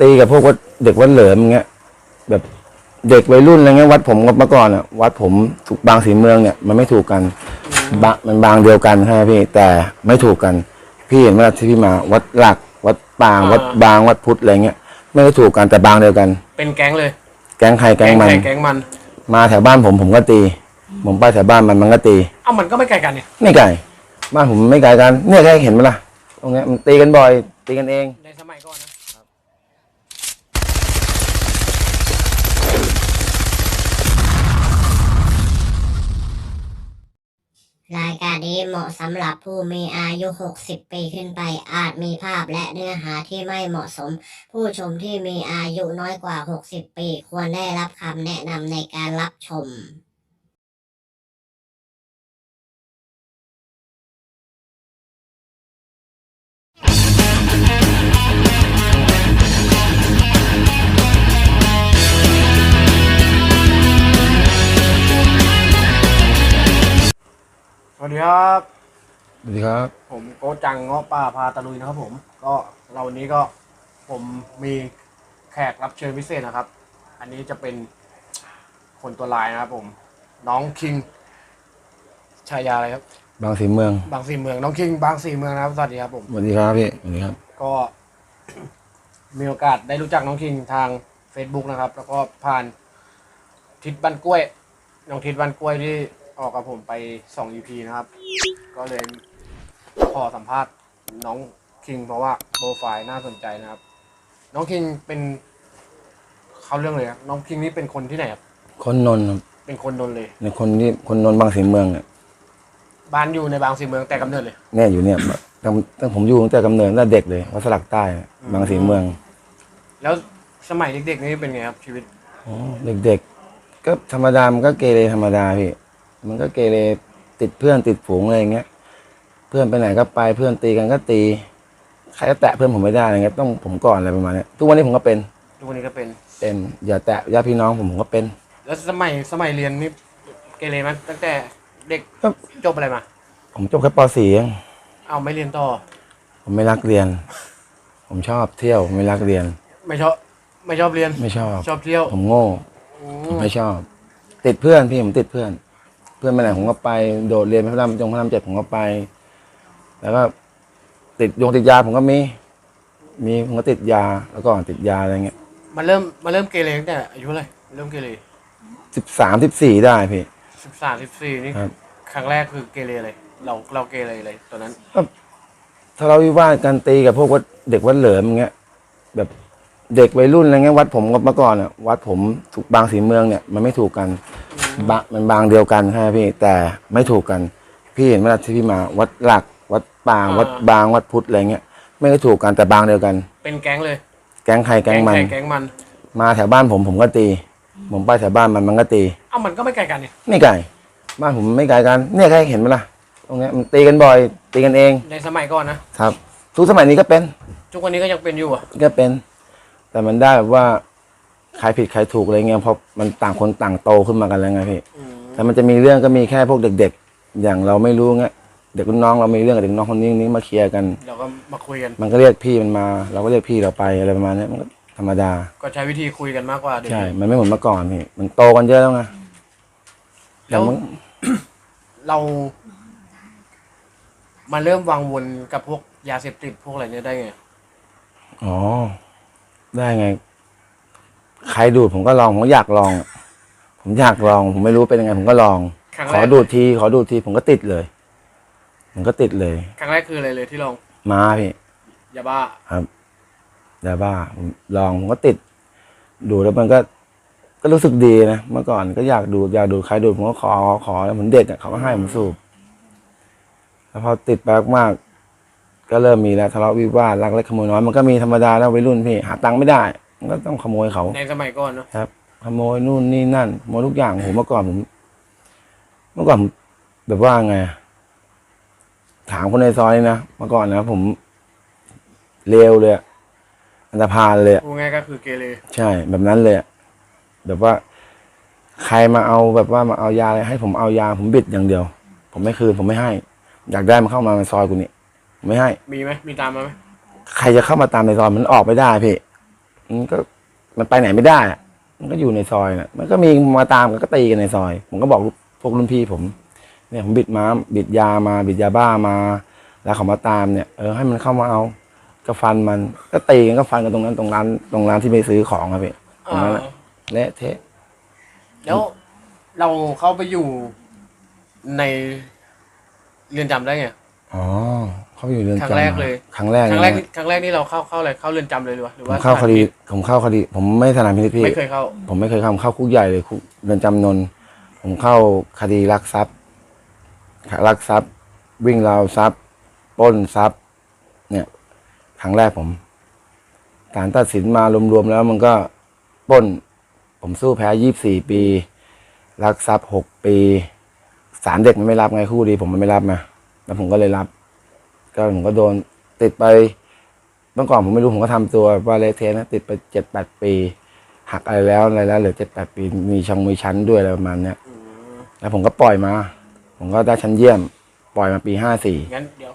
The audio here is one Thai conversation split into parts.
ตีกับพวกวัดเด็กวัดเหลิมอย่างเงี้ย แบบเด็กวัยรุ่นอะไรเงี้ยวัดผมกับเมื่อก่อนอะวัดผมถูกบางสีเมืองเนี่ยมันไม่ถูกกันบะมันบางเดียวกันใช่ไหมพี่แต่ไม่ถูกกัน พี่เห็นเวลาที่พี่มาวัดหลัก วัดปาง วัดบางวัดพุทธอะไรเงี้ยไม่ได้ถูกกันแต่บางเดียวกัน เป็นแก๊งเลย แก๊งใครแก๊งมันใครแก๊งมัน มาแถวบ้านผมผมก็ตี ผมไปแถวบ้านมันมันก็ตีเอ้ามันก็ไม่ไกลกันเนี่ยไม่ไกลบ้านผมไม่ไกลกันเนี่ยแค่เห็นไหมล่ะตรงเนี้ยมันตีกันบ่อยตีกันเอง ในสมัยก่อนนะ รายการ นี้เหมาะสำหรับผู้มีอายุ 60 ปีขึ้นไป อาจมีภาพและเนื้อหาที่ไม่เหมาะสม ผู้ชมที่มีอายุน้อยกว่า 60 ปี ควรได้รับคำแนะนำในการรับชม สวัสดีครับ สวัสดีครับ ผมโกจังเงาะป่าพาตะลุยนะครับผม ก็เราวันนี้ก็ผมมีแขกรับเชิญพิเศษนะครับ อันนี้จะเป็นคนตัวลายนะครับผม น้องคิง ชายาอะไรครับ บางสีเมือง บางสีเมือง น้องคิง บางสีเมืองนะครับ สวัสดีครับผม สวัสดีครับพี่สวัสดีครับ ก็ มีโอกาสได้รู้จักน้องคิงทาง Facebook นะครับ แล้วก็ผ่านทิศบ้านกล้วย น้องทิศบ้านกล้วยที่ ออกกับผมไปสอง EP นะครับ ก็เลยขอสัมภาษณ์น้องคิงเพราะว่าโปรไฟล์น่าสนใจนะครับ น้องคิงเป็นเขาเรื่องเลยครับน้องคิงนี่เป็นคนที่ไหนครับคนนนท์ครับเป็นคนนนท์เลยในคนที่คนนนท์บางสีเมืองเนี่ยบ้านอยู่ในบางสีเมืองแต่กำเนิดเลย เนี่ยอยู่เนี่ยตั้งตั้งผมอยู่ตั้งแต่กำเนิดตั้งแต่เด็กเลยวัดสลักใต้บางสีเมือง แล้วสมัยเด็กๆนี่เป็นไงครับชีวิตอ๋อเด็กๆ ก็ธรรมดา มันก็เกเรธรรมดาพี่ มันก็เกเรติดเพื่อนติดฝูงอะไรอย่างเงี้ย เพื่อนไปไหนก็ไปเพื่อนตีกันก็ตี ใครก็แตะเพื่อนผมไม่ได้อะไรเงี้ยต้องผมก่อนอะไรประมาณเนี้ยทุกวันนี้ผมก็เป็นทุกวันนี้ก็เป็น เป็นอย่าแตะญาติพี่น้องผมผมก็เป็น แล้วสมัยสมัยเรียนนี่เกเรมั้ยตั้งแต่เด็กก็ จบอะไรมา ผมจบแค่ป .4 เองเอาไม่เรียนต่อ ผมไม่รักเรียน ผมชอบเที่ยวไม่รักเรียน ไม่ชอบไม่ชอบเรียน ไม่ชอบ ชอบเที่ยวผมโง่อืผมมไม่ชอบ ติดเพื่อนพี่ผมติดเพื่อน เพื่อนไปไหนผมก็ไป โดดเรียนพระรามจงพระรามเจ็ดผมก็ไป แล้วก็ติดยงติดยาผมก็มี มีผมก็ติดยาแล้วก็ติดยาอะไรเงี้ยมันเริ่มมันเริ่มเกเรตั้งแต่อายุเท่าไหร่เริ่มเกเรสิบสามสิบสี่ได้พี่ สิบสามสิบสี่นี่ครับ ครั้งแรกคือเกเรเลย เราเราเกเรเลยตอนนั้น ถ้าเราวิวาทกันตีกับพวกวัดเด็กวัดเหลิมอย่างเงี้ยแบบ เด็กวัยรุ่นอะไรเงี้ยวัดผมกับเมื่อก่อนอะวัดผมถูกบางสีเมืองเนี่ยมันไม่ถูกกันบะมันบางเดียวกันใช่ไหมพี่แต่ไม่ถูกกัน พี่เห็นเวลาที่พี่มาวัดหลัก วัดปาง วัดบางวัดพุทธอะไรเงี้ยไม่ได้ถูกกันแต่บางเดียวกัน เป็นแก๊งเลย แก๊งใครแก๊งมัน ใครแก๊งมัน มาแถวบ้านผมผมก็ตี ผมไปแถวบ้านมันมันก็ตีเอ้ามันก็ไม่ไกลกันเนี่ยไม่ไกลบ้านผมไม่ไกลกันเนี่ยแค่เห็นไหมล่ะตรงเนี้ยมันตีกันบ่อยตีกันเองในสมัยก่อนนะครับ ทุกสมัยนี้ก็เป็นทุกวันนี้ก็ยังเป็นอยู่อะก็เป็น แต่มันได้แบบว่าใครผิดใครถูกอะไรเงี้ยเพราะมันต่างคนต่างโตขึ้นมากันแล้วไงพี่อืมแต่มันจะมีเรื่องก็มีแค่พวกเด็ก ๆ อย่างเราไม่รู้เงี้ยเด็กรุ่นน้องเรามีเรื่องกับเด็กน้องคนนี้นี้มาเคลียร์กัน เราก็มาคุยกัน มันก็เรียกพี่มันมา เราก็เรียกพี่เราไปอะไรประมาณเนี้ยมันก็ธรรมดา ก็ใช้วิธีคุยกันมากกว่าเดี๋ยวใช่นี้มันไม่เหมือนเมื่อก่อนพี่มันโตกันเยอะแล้วไงแล้วมันเรา มาเริ่มวางวนกับพวกยาเสพติดพวกอะไรเนี่ยได้ไง อ๋อ ได้ไง ใครดูดผมก็ลอง ผมก็อยากลอง ผมอยากลอง ผมไม่รู้เป็นยังไง ผมก็ลอง ครั้งขแรอกดูดที ขอดูดที ผมก็ติดเลย ผมก็ติดเลย ครั้งแรกคืออะไรเลยที่ลองมาพี่ยาบ้าครับยาบ้าผมลองผมก็ติด ดูดแล้วมันก็ ก็รู้สึกดีนะ เมื่อก่อนก็อยากดูดอยากดูดใครดูดผมก็ขอขอขอแล้วเหมือนเด็กอะเขาก็ให้ผมสูบ แล้วพอติดไปมากๆ ก็เริ่มมีแล้วทะเลาะวิวาทลักเล็กขโมยน้อยมันก็มีธรรมดาแล้ววัยรุ่นพี่หาตังค์ไม่ได้มันก็ต้องขโมยเขา ในสมัยก่อนเนาะครับ ขโมยนู่นนี่นั่นขโมยทุกอย่างผมเมื่อก่อนผมเมื่อก่อนผมแบบว่าไงอะถามคนในซอยนี่นะเมื่อก่อนนะผมเลวเลยอะอันตรพาลเลยอะพูดง่ายก็คือเกเรใช่ แบบนั้นเลยอะแบบว่า ใครมาเอาแบบว่ามาเอายาอะไรให้ผมเอายาผมบิดอย่างเดียว ผมไม่คืนผมไม่ให้ อยากได้มาเข้ามาในซอยกูนี่ผม ไม่ให้ มีไหมมีตามมาไหมใครจะเข้ามาตามในซอยมันออกไม่ได้พี่มันก็มันไปไหนไม่ได้อะมันก็อยู่ในซอยน่ะมันก็มีมาตามกันก็ตีกันในซอย ผมก็บอกพวกรุ่นพี่ผม เนี่ยผมบิดม้าบิดยามา บิดยาบ้ามา แล้วเขามาตามเนี่ยเออให้มันเข้ามาเอาก็ฟันมันก็ตีกันก็ฟันกันตรงนั้นตรงร้านตรงร้านที่ไปซื้อของครับพี่ตรงนั้นแหละเละเทะ แล้วเราเข้าไปอยู่ในเรือนจำได้ไง อ๋อ เขาไปอยู่เรือนครั้จำงแรกเลย ครั้งแรกครั้งแรกเลยนะครั้งแรกนี่เราเข้าเข้าอะไรเข้าเรือนจำเลยหรือวะหรือผมว่าเข้าคดีผมเข้าคดี ผมไม่สนามพินิจพี่ ไม่เคยเข้า ผมไม่เคยเข้าเข้าคุกใหญ่เลยคุกเรือนจำนนท์ผมเข้าคดีลักทรัพย์ลักทรัพย์ วิ่งราวทรัพย์ปล้นทรัพย์ เนี่ยครั้งแรกผมศาลตัดสินมารวมๆแล้วมันก็ปล้น ผมสู้แพ้ยี่สี่ปีลักทรัพย์หกปีศาลเด็กมันไม่รับไงคู่ดี ผมมันไม่รับมาแล้วผมก็เลยรับ ก็ผมก็โดนติดไปเมื่อก่อนผมไม่รู้ผมก็ทำตัวว่าเละเทะนะติดไปเจ็ดแปดปี หักอะไรแล้วอะไรแล้วเหลือเจ็ดแปดปีมีช่องมีชั้นด้วยอะไรประมาณเนี้ยแล้วผมก็ปล่อยมา ผมก็ได้ชั้นเยี่ยม ปล่อยมาปีห้าสี่งั้นเดี๋ยว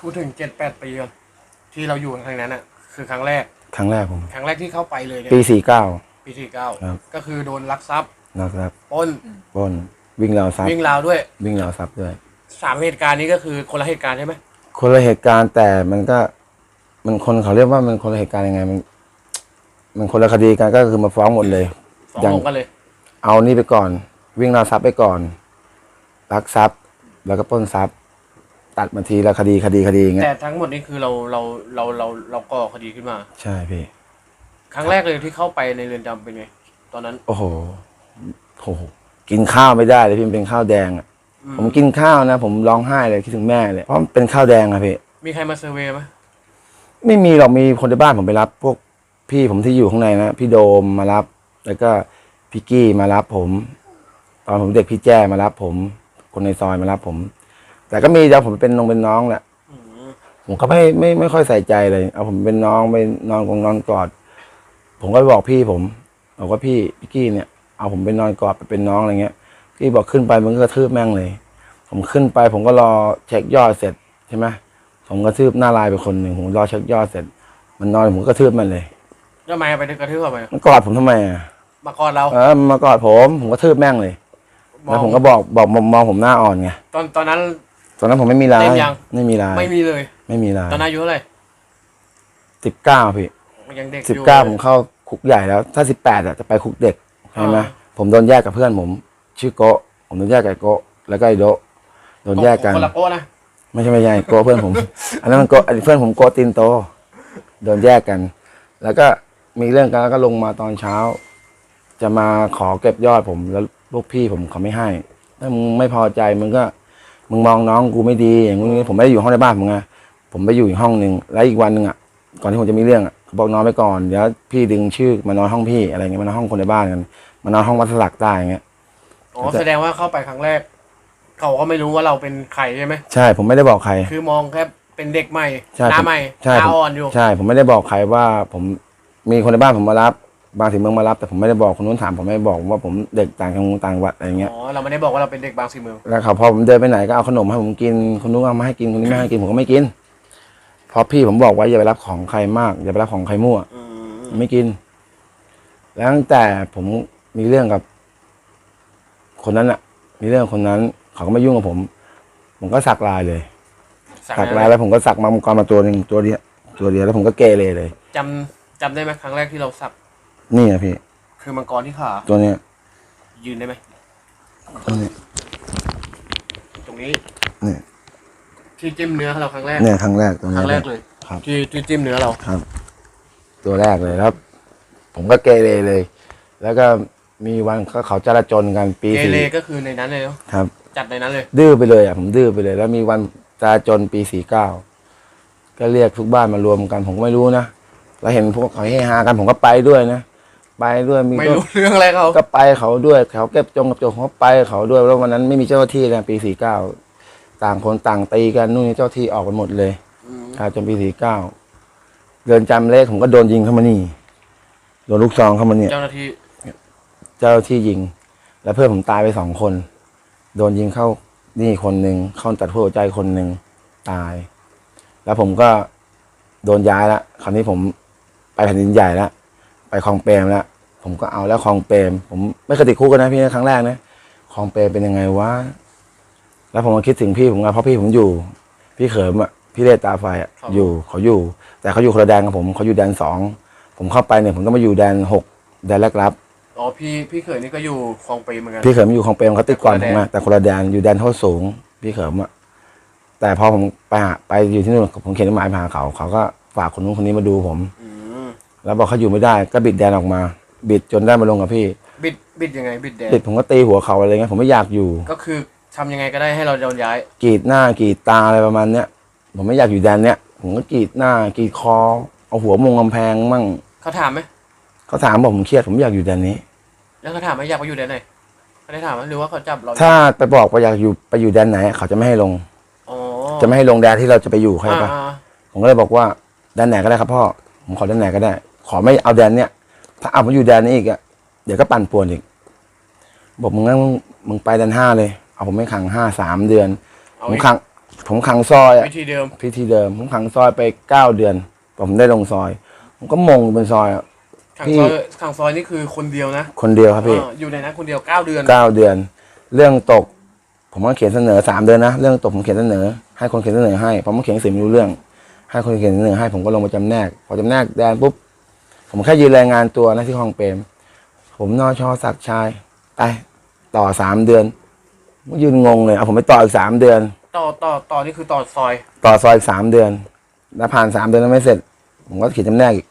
พูดถึงเจ็ดแปดปีก่อนที่เราอยู่ทางนั้นอะ คือครั้งแรก ครั้งแรกผม ครั้งแรกที่เข้าไปเลยเนี่ยปีสี่เก้าปีที่เก้าครับก็คือโดนลักทรัพย์นะครับปล้นปล้นวิ่งราวทรัพย์วิ่งราวด้วย วิ่งราวทรัพย์ด้วยสามเหตุการณ์นี้ก็คือคนละเหตุการณ์ใช่ไหม คนละเหตุการณ์แต่มันก็มันคนเขาเรียกว่ามันคนละเหตุการณ์ยังไง มัน มันคนละคดีกันก็คือมาฟ้องหมดเลย สองอย่าง ลงกันเลย เอานี่ไปก่อน วิ่งราวทรัพย์ไปก่อนลักทรัพย์ แล้วก็ปล้นทรัพย์ ตัดมาทีละคดีคดีคดีอย่างเงี้ยแต่ทั้งหมดนี้คือเราเราเราเราเราก่อคดีขึ้นมา ใช่พี่ ครั้งแรกเลยที่เข้าไปในเรือนจำเป็นไง ตอนนั้น โอ้โหโอ้โห กินข้าวไม่ได้เลยพี่มันเป็นข้าวแดงอะอืม ผมกินข้าวนะ ผมร้องไห้เลยคิดถึงแม่เลยเพราะมันเป็นข้าวแดงอะพี่มีใครมาเซอร์เวย์ไหมไม่มีหรอกมีคนในบ้านผมไปรับ พวกพี่ผมที่อยู่ข้างในนะพี่โดมมารับ แล้วก็พี่กี้มารับผม ตอนผมเด็กพี่แจ้มารับผม คนในซอยมารับผม แต่ก็มีเดี๋ยวผมเป็นน้องเป็นน้องแหละอืมผมก็ไม่ไม่ไม่ค่อยใส่ใจเลย เอาผมเป็นน้องไปนอนกองนอนกอด ผมก็ไปบอกพี่ผมบอกว่าพี่พี่กี้เนี่ยเอาผมไปนอนกอดไปเป็นน้องอะไรเงี้ย พี่บอกขึ้นไปมันก็กระทืบแม่งเลย ผมขึ้นไป ผมก็รอเช็คยอดเสร็จใช่ไหมผมกระทืบหน้าลายไปคนหนึ่งผมรอเช็คยอดเสร็จ มันนอนผมก็กระทืบมันเลยทำไมไปกระทืบทำไมมันกอดผมทำไมอะมาก่อนเราเออมันมากอดผมผมก็ทืบแม่งเลยมอแล้วงผมก็บอกบอกมองมองผมหน้าอ่อนไงตอนตอนนั้น ตอนนั้นผมไม่มีลายเต็มยัง ไม่มีลายไม่มีเลย ไม่มีลายตอนนั้นอายุเท่าไหร่สิบเก้าพี่ยังเด็กอสิบยู่เก้าผมเข้าคุกใหญ่แล้ว ถ้าสิบแปดอะจะไปคุกเด็กใช่ไหมอ่าผมโดนแยกกับเพื่อนผม ชื่อโกะผมโดนแยกกับไอ้โกะแล้วก็ไอโดะโดนแยกกัน คนละโก้นะไม่ใช่ไม่ใช่โกะเพื่อนผม อันนั้นมันโกะอันนี้เพื่อนผมโกะตินโต โดนแยกกัน แล้วก็มีเรื่องกันแล้วก็ลงมาตอนเช้า จะมาขอเก็บยอดผม แล้วลูกพี่ผมเขาไม่ให้ถ้ามึงไม่พอใจมึงก็ มึงมองน้องกูไม่ดีอย่างงี้ผมไม่ได้อยู่ห้องในบ้านผมไงผมไปอยู่อีกห้องหนึ่งแล้วอีกวันหนึ่งอะก่อนที่ผมจะมีเรื่องอะเขาบอกนอนไปก่อนเดี๋ยวพี่ดึงชื่อมานอนห้องพี่อะไรเงี้ยมานอนห้องคนในบ้านกันมานอนห้องวัดสลักใต้อย่างเงี้ย อ๋อแสดงว่าเข้าไปครั้งแรก เขาก็ไม่รู้ว่าเราเป็นใครใช่ไหมใช่ผมไม่ได้บอกใคร คือมองแค่เป็นเด็กใหม่ใช่หน้าผมใหม่ใช่หน้าผมอ่อนอยู่ใช่ ผมไม่ได้บอกใครว่า ผมมีคนในบ้านผมมารับ บางสีเมืองมารับ แต่ผมไม่ได้บอกคนนู้นถามผมไม่ได้บอกว่าผมเด็กต่างจังหวัดต่างจังหวัดอะไรเงี้ยอ๋อเราไม่ได้บอกว่าเราเป็นเด็กบางสีเมืองแล้วเขาพอผมเดินไปไหนก็เอาขนมให้ผมกินคนนู้นเอามาให้กินคนนี้ไม่ให้กินผมก็ไม่กินเพราะพี่ผมบอกว่าอย่าไปรับของใครมากอย่าไปรับของใครมั่ว อืมไม่กิน แล้วตั้งแต่ผมมีเรื่องกับ คนนั้นอะมีเรื่องกับคนนั้นเขาก็ไม่ยุ่งกับผม ผมก็สักลายเลย สั่งสักอะไรลายแล้วผมก็สักมามังกรมาตัวหนึ่งตัวเดียวตัวเดียวแล้วผมก็เกเรเลยจำจำได้ไหมครั้งแรกที่เราสัก นี่นะพี่ คือมังกรที่ขาตัวเนี้ย ยืนได้ไหมตัวเนี้ยตรงนี้เนี่ยที่จิ้มเนื้อเราครั้งแรกเนี่ยครั้งแรกตัวคเนี้รั้ยงแรกเลยครับ ที่ที่จิ้มเนื้อเราครับ ตัวแรกเลยแล้วผมก็เกเรเลย แล้วก็ มีวันก็เขาจราจนกันปีเกสี่เรก็คือในนั้นเลยเนอะครับ จัดในนั้นเลย ดื้อไปเลยอะผมดื้อไปเลย แล้วมีวันจราจนปีสี่เก้าก็เรียกทุกบ้านมารวมกัน ผมก็ไม่รู้นะแล้วเห็นพวกเขาเฮฮากันผมก็ไปด้วยนะไปด้วยมีไม่ก็รู้เรื่องอะไรเขาก็ไปเขาด้วยเขาเก็บจงกับจงเขาไปเขาด้วยแล้ววันนั้นไม่มีเจ้าหน้าที่กันปีสี่เก้าต่างคนต่างตีกันนู่นนี่เจ้าที่ออกไปหมดเลยอืมจราจนปีสี่เก้าเดินจำเลขผมก็โดนยิงเข้ามานี่โดนลูกซองเข้ามาเนี่ย เจ้าหน้าที่ เจ้าที่ยิง แล้วเพื่อนผมตายไปสองคน โดนยิงเข้านี่คนหนึ่งเข้าตัดหัวใจคนหนึ่งตาย แล้วผมก็โดนย้ายละคราวนี้ผมไปแผ่นดินใหญ่แล้วไปคลองเปรมแล้วผมก็เอาแล้วคลองเปรมผมไม่เคยติดคุกกันนะพี่นะครั้งแรกนะคลองเปรมเป็นยังไงวะแล้วผมมาคิดถึงพี่ผมไงเพราะพี่ผมอยู่ พี่เขิมอะพี่เลตตาไฟอะครับอยู่เขาอยู่ แต่เขาอยู่คนละแดนกับผมเขาอยู่แดนสองผมเข้าไปเนี่ยผมต้องมาอยู่แดนหกแดนแรกรับ อ๋อพี่พี่เขยนี่ก็อยู่คลองเปรมเหมือนกัน พี่เขิมอยู่คลองเปรมเขาติดก่อนแต่ผคนละแดนมอะแต่คนละแดนอยู่แดนโทษสูง พี่เขิมอะแต่พอผมไปหาไปอยู่ที่นู่นผมเขียนจดหมายไปหาเขาเขาก็ฝากคนนู้นคนนี้มาดูผม อืมแล้วบอกเขาอยู่ไม่ได้ก็บิดแดนออกมา บิดจนได้มาลงกับพี่บิดบิดยังไงบิดแดงบิดผมก็ตีหัวเขาอะไรเงี้ยผมไม่อยากอยู่ก็คือทำยังไงก็ได้ให้เราโดนย้าย กรีดหน้ากรีดตาอะไรประมาณเนี้ยผมไม่อยากอยู่แดนเนี้ยผมก็กรีดหน้ากรีดคอเอาหัวมงกำแพงมั่งเขาถามไหม เขาถามบอกผมเครียดผมไม่อยากอยู่แดนนี้ แล้วเขาถามไหมอยากไปอยู่แดนไหนเขาได้ถามไหมหรือว่าเขาจับเราถ้าไปบอกว่าอยากอยู่ไปอยู่แดนไหน เขาจะไม่ให้ลง อ๋อจะไม่ให้ลงแดนที่เราจะไปอยู่ใช่ปะอ่าผมก็เลยบอกว่าแดนไหนก็ได้ครับพ่อผมขอแดนไหนก็ได้ ขอไม่เอาแดนเนี้ยถ้าเอามาอยู่แดนนี้อีกอะเดี๋ยวก็ปั่นป่วนอีกบอกมึงงั้นมึงมึงไปแดนห้าเลย เอาผมไม่ขังห้าสามเดือนเอาผมอีกขัง ผมขังซอยอะวิธีเดิม พิธีเดิม ผมขังซอยไปเก้าเดือน ผมได้ลงซอย ผมก็มงบนซอยอะ ขังพี่ซอยขังซอยนี่คือคนเดียวนะคนเดียวครับพี่อ่าอยู่ในนั้นคนเดียวเก้าเดือน เก้าเดือน เรื่องตก ผมก็เขียนเสนอสามเดือนนะเรื่องตกผมเขียนเสนอ ให้คนเขียนเสนอให้ผมก็เขียนหนังสือไม่รู้เรื่อง ให้คนเขียนเสนอให้ผมก็ลงมาจำแนกพอจำแนกแดนปุ๊บผมแค่ยืนรายงานตัวนะที่คลองเปรมผมนอชอศักดิ์ชายไปต่อสามเดือนผมยืนงงเลยเอาผมไปต่ออีกสามเดือน ต่อต่อต่อนี่คือต่อซอย ต่อซอยอีกสามเดือน แล้วผ่านสามเดือนแล้วไม่เสร็จ ผมก็เขียนจำแนกอีก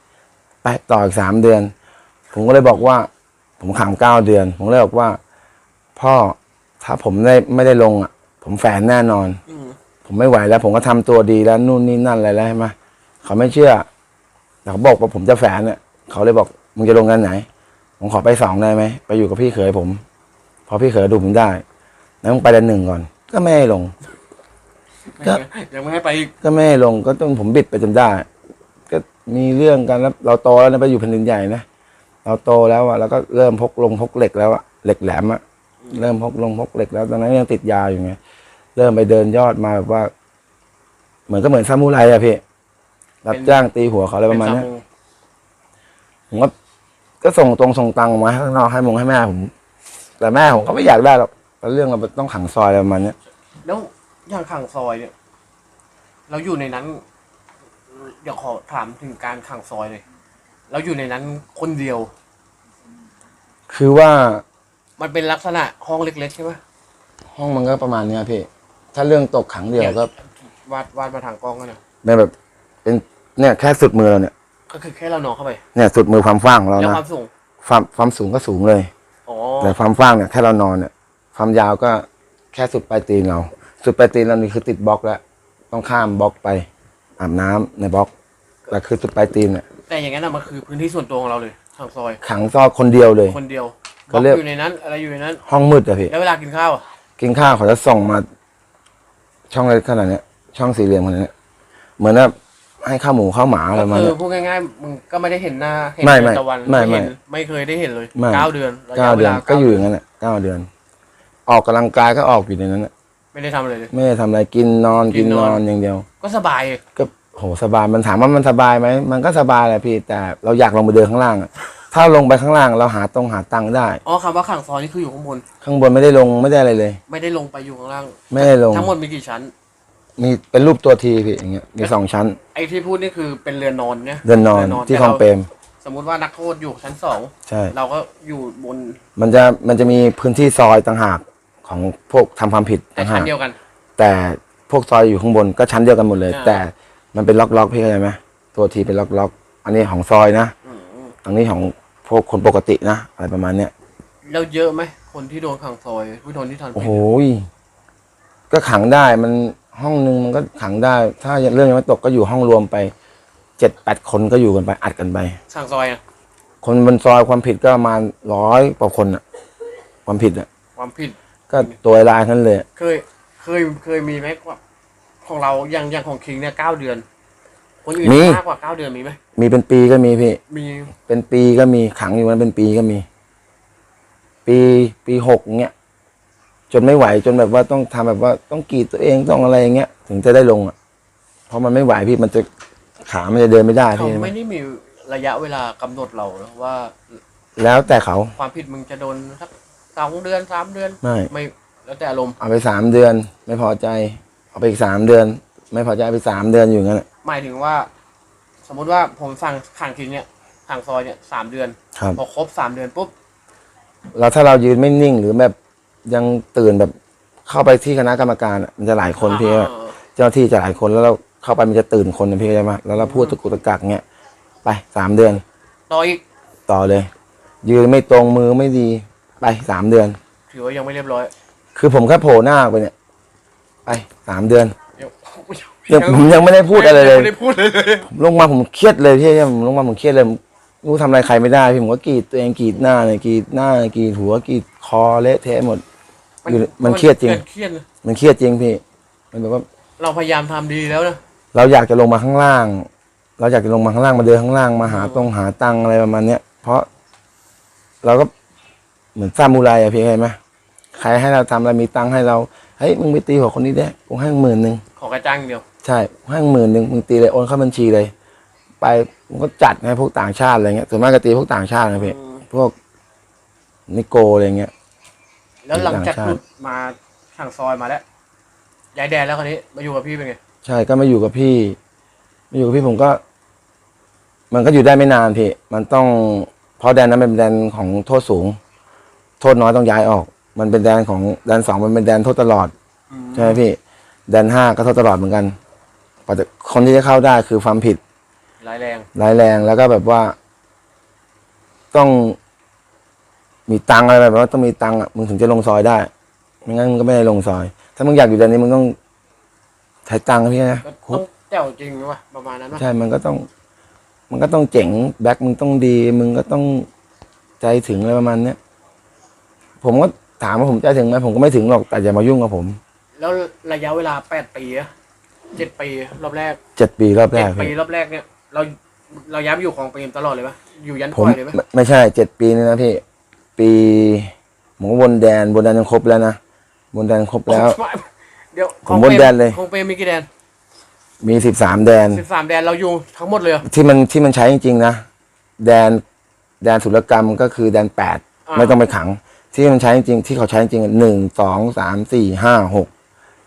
ไปต่ออีกสามเดือน ผมก็เลยบอกว่า ผมขังเก้าเดือน ผมเลยบอกว่า พ่อถ้าผมได้ไม่ได้ลงอะ ผมแฝนแน่นอนอืมผมไม่ไหวแล้ว ผมก็ทำตัวดีแล้วนู่นนี่นั่นอะไรแล้วใช่ไหมเขาไม่เชื่อแต่เขาบอกว่าผมจะแฝนเนี่ยเขาเลยบอกมึงจะลงกันไหน ผมขอไปสองได้ไหมไปอยู่กับพี่เขยผมเพอพี่เขยดูผมได้แล้วมึงไปเดือนหนึ่งก่อน ก็ไม่ให้ลงก็ยังไม่ให้ไปอีกก็ไม่ให้ลงก็ต้องผมบิดไปจนได้ก็ มีเรื่องกันแล้วเราโตแล้วนะไปอยู่แผ่นดินใหญ่นะเราโตแล้วอะแล้วก็เริ่มพกลงพกเหล็กแล้วอะเหล็กแหลมอะเริ่มพกลงพกเหล็กแล้ว ตอนนั้นยังติดยาอยู่ไงเริ่มไปเดินยอดมาแบบว่า เหมือนก็เหมือนซามูไรอะพี่รับจ้างตีหัวเขาอะไรประมาณเนี้ยเป็นซมูผมก็ก็ส่งตรงส่งตังค์มาให้ข้างนอกให้มงให้แม่ผมแต่แม่ผมก็ไม่อยากได้หรอกแต่เรื่องเราต้องขังซอยอะไรประมาณเนี้ยแล้วอย่างขังซอยเนี่ยเราอยู่ในนั้น เดี๋ยวขอถามถึงการขังซอยเลย เราอยู่ในนั้นคนเดียว คือว่ามันเป็นลักษณะห้องเล็กๆใช่ไหมห้องมันก็ประมาณเนี้ยพี่ ถ้าเรื่องตกขังเดียวก็วาดวาดมาทางกล้องกันนะเป็นแบบเป็นเนี่ยแค่สุดมือเราเนี่ย ก็คือแค่เรานอนเข้าไป เนี่ยสุดมือความฟ้างของเราแล้วนะความสูง ความความสูงก็สูงเลย อ๋อ แต่ความฟ้างเนี่ยแค่เรานอนเนี่ย ความยาวก็แค่สุดปลายตีนเรา สุดปลายตีนเรานี่คือติดบล็อกแล้ว ต้องข้ามบล็อกไป อาบน้ำในบล็อกแต่คือสุดปลายตีนเนี่ยแต่อย่างนั้นนะมันคือพื้นที่ส่วนตัวของเราเลยขังซอย ขังซอกคนเดียวเลย คนเดียวเขาเรียกบล็อกอยู่ในนั้น อะไรอยู่ในนั้น ห้องมืดอะพี่ แล้วเวลากินข้าวอะกินข้าวเขาจะส่งมา ช่องอะไรขนาดเนี้ย ช่องสี่เหลี่ยมขนาดเนี้ยเหมือนว่าให้ข้าวหมูข้าวหมาอะไรประมาณก็คืเนี้อย พูดง่ายๆมึงก็ไม่ได้เห็นหน้าเห็นไม่เดือนไม่ตะวันไม่ไม่เห็นไม่เคยได้เห็นเลยไม่ เก้าเดือนระยะเก้าเดือนวลก็อยู่อย่างนั้นแหละเก้าเดือน ออกกำลังกายก็ออกอยู่ในนั้นน่ะ ไม่ได้ทำอะไรเลย ไม่ได้ทำอะไรกินนอนกิกินนนนอนอนอย่างเดียว ก็สบาย ก็โหสบายมันถามว่ามันสบายไหมมันก็สบายแหละพี่ แต่เราอยากลงไปเดินข้างล่างอะถ้าลงไปข้างล่างเราหาตรงหาตังค์ได้ อ๋อคำว่าขังซอยนี่คืออยู่ข้างบน ข้างบนไม่ได้ลงไม่ได้อะไรเลย ไม่ได้ลงไปอยู่ข้างล่าง ไม่ได้ลง ทั้งหมดมีกี่ชั้น มีเป็นรูปตัวทีพี่อย่างเงี้ยมีสองชั้น ไอ้ที่พูดนี่คือเป็นเรือนนอนเนี่ยเดินนอนที่คลองเปรมสมมุติว่านักโทษอยู่ชั้นสองใช่ เราก็อยู่บน มันจะมันจะมีพื้นที่ซอยต่างหาก ของพวกทำความผิดแต่ต่างชั้หานกเดียวกัน แต่พวกซอยอยู่ข้างบนก็ชั้นเดียวกันหมดเลย อ่า แต่มันเป็นล็อกๆพี่เข้าใจไหมตัวทีเป็นล็อกๆอันนี้ของซอยนะอืมอันนี้ของพวกคนปกตินะอะไรประมาณเนี้ยแล้วเยอะไหมคนที่โดนขังซอยผู้โดนที่ทันโอ้ผิดโหยก็ขังได้มันห้องนึงมันก็ขังได้ ถ้าเรื่องยังไม่ตกก็อยู่ห้องรวมไปเจ็ดแปดคนก็อยู่กันไปอัดกันไป ขังซอยอะคนบนซอยความผิดก็ประมาณร้อยกว่าคนอะความผิดอะความผิด ก็ตัวลายทั้งนั้นเลย เคย เคย เคยมีไหมว่าของเราอย่างอย่างของคิงเนี่ยเก้าเดือน คนอื่นมากกว่าเก้าเดือนมีไหม มีเป็นปีก็มีพี่ มี เป็นปีก็มีขังอยู่นั้นเป็นปีก็มี ปีปีหกเงี้ยจนไม่ไหวจนแบบว่าต้องทำแบบว่าต้องกรีดตัวเองต้องอะไรอย่างเงี้ยถึงจะได้ลงอะ เพราะมันไม่ไหวพี่มันจะขามันจะเดินไม่ได้เขาพี่ไม่ได้มีระยะเวลากำหนดเรานะว่าแล้วแต่เขาความผิดมึงจะโดนสัก สองเดือนสามเดือน ไม่ ไม่แล้วแต่อารมณ์เอาไปสามเดือน ไม่พอใจ เอาไปอีกสามเดือน ไม่พอใจเอาไปสามเดือนอยู่งั้นแหละหมายถึงว่า สมมุติว่าผมสั่งขังทิ้งเนี่ยขังซอยเนี่ยสามเดือนครับ พอครบสามเดือนปุ๊บเราถ้าเรายืนไม่นิ่งหรือแบบยังตื่นแบบเข้าไปที่คณะกรรมการอะมันจะหลายคนพี่อ่าเจ้าหน้าที่จะหลายคนแล้วเราเข้าไปมันจะตื่นคนนะพี่ใช่ไหมแล้วเราพูดตะกุกตะกักเงี้ยไปสามเดือน ต่ออีกต่อเลย ยืนไม่ตรงมือไม่ดี ไปสามเดือน ถือว่ายังไม่เรียบร้อยคือผมแค่โผล่หน้าออกไปเนี่ยไปสามเดือนเดี๋ยวยังผมยังไม่ได้พูดอะไรเลยไม่ได้พูดเลยเลยผมลงมาผมเครียดเลยพี่ผมลงมาผมเครียดเลยผมไม่รู้ทำอะไรใครไม่ได้พี่ผมก็กรีดตัวเองกรีดหน้าเนี่ยกรีดหน้ากรีดหัวกรีดคอเละเทะหมดอยู่มันเครียดจริง เครียดเลยมันเครียดจริงพี่ มันแบบว่าเราพยายามทำดีแล้วนะเราอยากจะลงมาข้างล่าง เราอยากจะลงมาข้างล่างมาเดินข้างล่างมาหาตรงหาตังค์อะไรประมาณเนี้ยเพราะ เราก็ เหมือนซามูไรอะพี่เห็นไหมใครให้เราทำอะไรมีตังค์ให้เราเฮ้ยมึงไปตีหัวคนนี้ได้กูให้หมื่นหนึ่งขอกระจ้างอย่างเดียว ใช่ให้หมื่นหนึ่งมึงตีเลยโอนเข้าบัญชีเลย ไปมึงก็จัดให้พวกต่างชาติอะไรเงี้ยส่วนมากก็ตีพวกต่างชาตินะพี่อืมพวกนิโกอะไรเงี้ย แล้วหลังจากต่างชาติหลุดมาขังซอยมาแล้วย้ายแดนแล้วคราวนี้ มาอยู่กับพี่เป็นไง ใช่ก็มาอยู่กับพี่มาอยู่กับพี่ผมก็ มันก็อยู่ได้ไม่นานพี่ มันต้องเพราะแดนนั้นเป็นแดนของโทษสูง โทษน้อยต้องย้ายออก มันเป็นแดนของแดนสองมันเป็นแดนโทษตลอดอืมใช่ไหมพี่ แดนห้าก็โทษตลอดเหมือนกันแต่คนที่จะเข้าได้คือความผิดร้ายแรงร้ายแรงแล้วก็แบบว่า ต้อง มีตังค์อะไรแบบว่าต้องมีตังค์อะมึงถึงจะลงซอยได้ไม่งั้นมึงก็ไม่ได้ลงซอย ถ้ามึงอยากอยู่แดนนี้มึงต้องใช้ตังค์นะพี่นะก็ต้องแจ๋วจริงนะวะประมาณนั้นวะใช่ มันก็ต้อง มันก็ต้องเจ๋งแบ็คมึงต้องดี มึงก็ต้องใจถึงอะไรประมาณเนี้ย ผมก็ถามว่าผมใจถึงไหมผมก็ไม่ถึงหรอกแต่อย่ามายุ่งกับผม แล้วระยะเวลาแปดปีอะเจ็ดปีรอบแรกเจ็ดปีรอบแรเจ็ดกปีพี่รอบแรกเนี่ย เราเราย้ายไปอยู่ของเปรมตลอดเลยปะอยู่ยันผปมล่อยเลยไหมไม่ไม่ใช่เจ็ดปีนี่นะพี่ ปีผมก็วนแดนบนแดนยังครบแล้วนะบนแดนครบแล้ว เดี๋ยวผมบนแดนเลย ของเปรมมีกี่แดนมีสิบสามแดน สิบสามแดนเราอยู่ทั้งหมดเลยเหรอ ที่มันที่มันใช้จริงๆนะแดนแดนศุลกรรมก็คือแดนแปดาไม่ต้องไปขัง ที่มันใช้จริงๆที่เขาใช้จริงหนึ่งสองสามสี่ห้าหก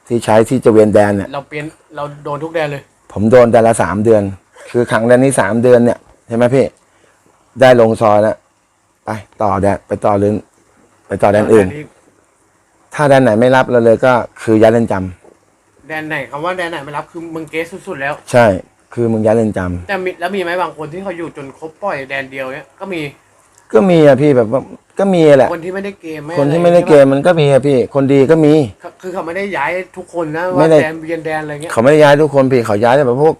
ที่ใช้ที่จะเวียนแดนเนี่ยเราเปลี่ยนเราโดนทุกแดนเลย ผมโดนแดนละสามเดือน คือขังแดนนี้สามเดือนเนี่ยใช่ไหมพี่ ได้ลงซอยแล้วไปต่อแดนไปต่อเรือนไปต่อแดนอื่น ถ้าแดนไหนไม่รับเราเลยก็คือย้ายเรือนจำแดนไหนคำว่าแดนไหนไม่รับคือมึงเกสสุดๆแล้ว ใช่ คือมึงย้ายเรือนจำแต่มีแล้วมีไหมบางคนที่เขาอยู่จนครบปล่อยแดนเดียวเนี้ยก็มี ก็มีอะพี่แบบว่า ก็มีแหละ คนที่ไม่ได้เกมคนที่ไม่ได้เกมมันก็มีอะพี่ คนดีก็มี คือคือเขาไม่ได้ย้ายทุกคนนะไม่ว่าได้แดนเวียนแดนอะไรเงี้ยเขาไม่ได้ย้ายทุกคนพี่เขาย้ายแต่แบบพวก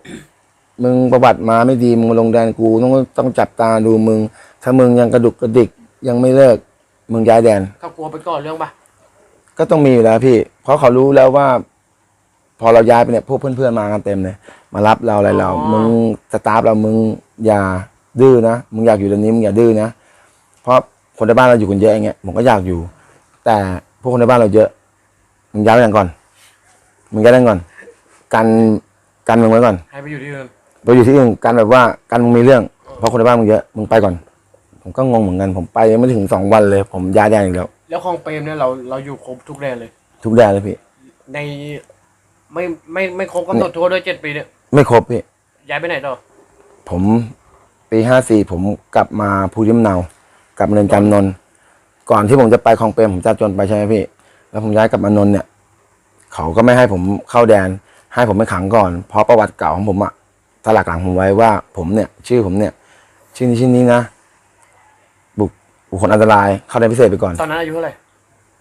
มึงประวัติมาไม่ดีมึงมาลงแดนกูต้องต้องจับตาดูมึง ถ้ามึงยังกระดุกกระดิกยังไม่เลิก มึงย้ายแดนเขากลัวไปก่อนเรื่องปะก็ต้องมีอยู่แล้วพี่ เพราะเขารู้แล้วว่า พอเราย้ายไปเนี่ยพวกเพื่อนๆมากันเต็มเลยมารับเราอะไรเรา มึงสตาฟเรามึงอย่าดื้อนะมึงอยากอยู่ตรงนี้มึงอย่าดื้อนะเพราะ คนในบ้านเราอยู่กันเยอะอย่างเงี้ยผมก็อยากอยู่ แต่พวกคนในบ้านเราเยอะมึงย้ายไปกันก่อนมึงย้ายไปก่อนกันกันมึงไว้ก่อนให้ไปอยู่ที่เดิมไปอยู่ที่อื่นกันแบบว่ากันมึงมีเรื่อง เพราะคนในบ้านมึงเยอะมึงไปก่อน ผมก็งงเหมือนกัน ผมไปยังไม่ถึงสองวันเลย ผมย้ายแดนอีกแล้ว แล้วของเปรมเนี่ยเราเราอยู่ครบทุกแดนเลย ทุกแดนเลยพี่ในไม่ไม่ไม่ครบกำหนดโทษด้วยเจ็ดปีเนี่ยไม่ครบพี่ย้ายไปไหนต่อผมปีห้าสี่ผมกลับมาภูยิมเนา กลับมาเรือนจำนนท์ก่อนที่ผมจะไปคลองเปรมผมจะจนไปใช่ไหมพี่ แล้วผมย้ายกลับมานนท์เนี่ย เขาก็ไม่ให้ผมเข้าแดน ให้ผมไปขังก่อน เพราะประวัติเก่าของผมอะสลักหลังผมไว้ว่าผมเนี่ย ชื่อผมเนี่ย ชื่อนี้ชื่อนี้นะบุคบุคคลอันตรายเข้าแดนพิเศษไปก่อน ตอนนั้นอายุเท่าไหร่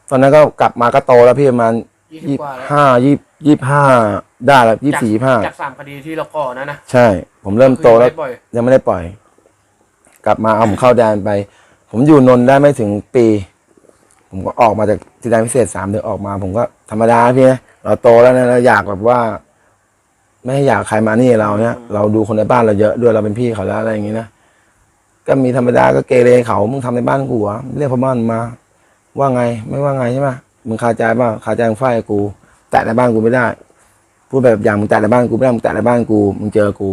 ตอนนั้นก็กลับมาก็โตแล้วพี่ประมาณยี่สิบยี่กว่าแล้วห้ายี่ยี่ห้าได้แล้วยี่สี่ยี่ห้าจากสามคดีที่เราก่อนะนะใช่ ผมเริ่มโตแล้ว คือยังไม่ได้ปล่อยยังไม่ได้ปล่อย กลับมาเอาผมเข้าแดนไป ผมอยู่นนท์ได้ไม่ถึงปี ผมก็ออกมาจากที่แดนพิเศษสามเดือนออกมา ผมก็ธรรมดาพี่นะเราโตแล้วนะเราอยากแบบว่า ไม่ให้อยากใครมานี่เราเนี่ยเราดูคนในบ้านเราเยอะด้วยเราเป็นพี่เขาแล้วอะไรอย่างงี้นะก็มีธรรมดาก็เกเรเขามึงทำในบ้านกูเหรอเรียกพ่อบ้านมา ว่าไงไม่ว่าไงใช่ไหมมึงคาใจป่ะคาใจมึงไฟกับกู แตะในบ้านกูไม่ได้ พูดแบบอย่างมึงแตะในบ้านกูไม่ได้มึงแตะในบ้านกูมึงเจอกู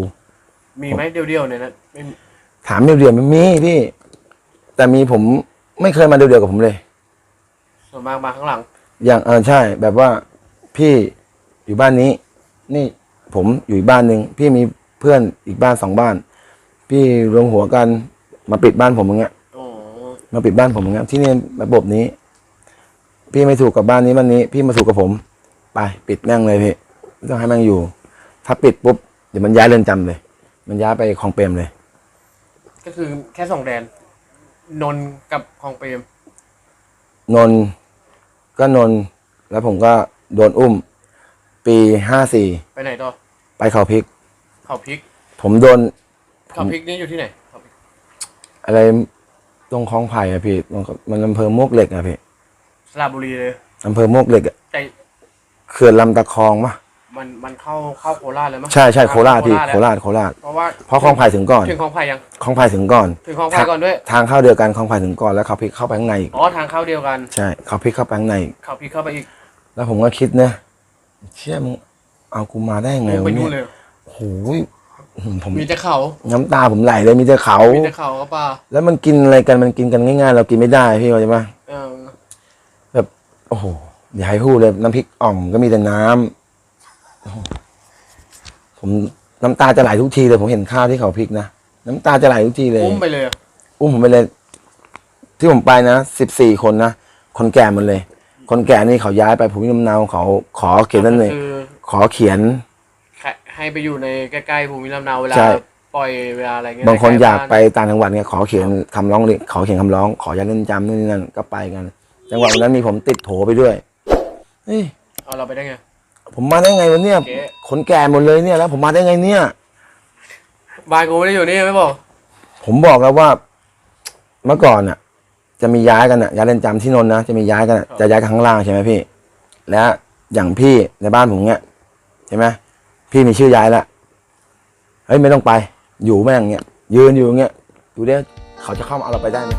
มีไหมเดียวๆเนี่ยนะไม่ถามเดียวเดียวๆมันมีพี่ แต่มีผมไม่เคยมาเดียวเดียวๆกับผมเลย ส่วนมากมาข้างหลัง อย่างเออใช่ แบบว่าพี่อยู่บ้านนี้ นี่ผมอยู่อีกบ้านหนึ่งพี่มีเพื่อนอีกบ้านสองบ้าน พี่รวมหัวกันมาปิดบ้านผมอย่างเงี้ยอ๋อ มาปิดบ้านผมอย่างเงี้ยที่นี่ระบบนี้ พี่ไม่ถูกกับบ้านนี้บ้านนี้ พี่มาถูกกับผม ไปปิดแม่งเลยพี่ไม่ต้องให้แม่งอยู่ ถ้าปิดปุ๊บเดี๋ยวมันย้ายเรือนจำเลย มันย้ายไปคลองเปรมเลย ก็คือแค่สองแดน นนท์กับคลองเปรมนนท์ก็นนท์แล้วผมก็โดนอุ้ม ปีห้าสี่ไปไหนต่อไปเขาพริก เขาพริกผมโดน เขาพริกนี่อยู่ที่ไหนเขาพริกอะไรตรงคลองไผ่อะพี่ตรงมันอำเภอมวกเหล็กอะพี่สระบุรีเลยอำเภอมวกเหล็กอะแต่เขื่อนลำตะคองมะ มันมันเข้าเข้าโคราชเลยมั้ยใช่ใช่โคราชพี่แล้วโคราชโคราชเพราะว่าเพราะคลองไผ่ถึงก่อนถึงคลองไผ่ยังคลองไผ่ถึงก่อนถึงคลองไผ่ก่อนด้วยทางเข้าเดียวกันคลองไผ่ถึงก่อนแล้วเขาพลิกเข้าไปข้างในอีกอ๋อทางเข้าเดียวกันใช่เขาพลิกเข้าไปข้างในอีกเขาพริกเข้าไปอีก แล้วผมก็คิดนะเชี่ยมึงเอากูมาได้ไงไปวะนู่เนี่ยนเลยโอ้โหผมมีแต่เขา น้ำตาผมไหลเลยมีแต่เขา มีแต่เขาก็ป่าแล้วมันกินอะไรกันมันกินกันง่ายๆ เรากินไม่ได้พี่เข้าใจปะเออแบบโอ้โหอย่าให้พูดเลยน้ำพริกอ่องก็มีแต่น้ำโอ้โห ผมน้ำตาจะไหลทุกทีเลยผมเห็นข้าวที่เขาพริกนะน้ำตาจะไหลทุกทีเลยอุ้มไปเลยอะอุ้มผมไปเลย ที่ผมไปนะสิบสี่คนนะคนแก่หมดเลย คนแก่นี่เขาย้ายไปภูมิลำเนาเขาขอเขียนนั่นเลย คือขอเขียน ให้ให้ไปอยู่ในใกล้ๆภูมิลำเนาเวลาใช่ ปล่อยเวลาอะไรเงี้ยบางคนใล้ๆอยากไปบ้นต่างจังหวัดเนี่ยขอเขียนคำร้องเรียนขอเขียนคำร้อง ขอย้ายเรือนจำนู่นนี่นั่นก็ไปกัน จังหวะวันนั้นมีผมติดโผไปด้วยเฮ้ยเอาเราไปได้ไง ผมมาได้ไงวันเนี้ยเก๊คนแก่หมดเลยเนี่ยแล้ว ผมมาได้ไงเนี่ยบ้านกูไม่ได้อยู่นี่ไม่บอก ผมบอกแล้วว่า เมื่อก่อนอะ จะมีย้ายกันอะย้ายเรือนจำที่นนท์นะจะมีย้ายกันอะจะย้ายกันข้างล่างใช่ไหมพี่ แล้วอย่างพี่ในบ้านผมเนี่ยใช่ไหมพี่มีชื่อย้ายแล้วเฮ้ยไม่ต้องไป อยู่แม่งเงี้ยยืนอยู่อย่างเงี้ยอยู่เดี๋ยวเขาจะเข้ามาเอาเราไปได้ไหม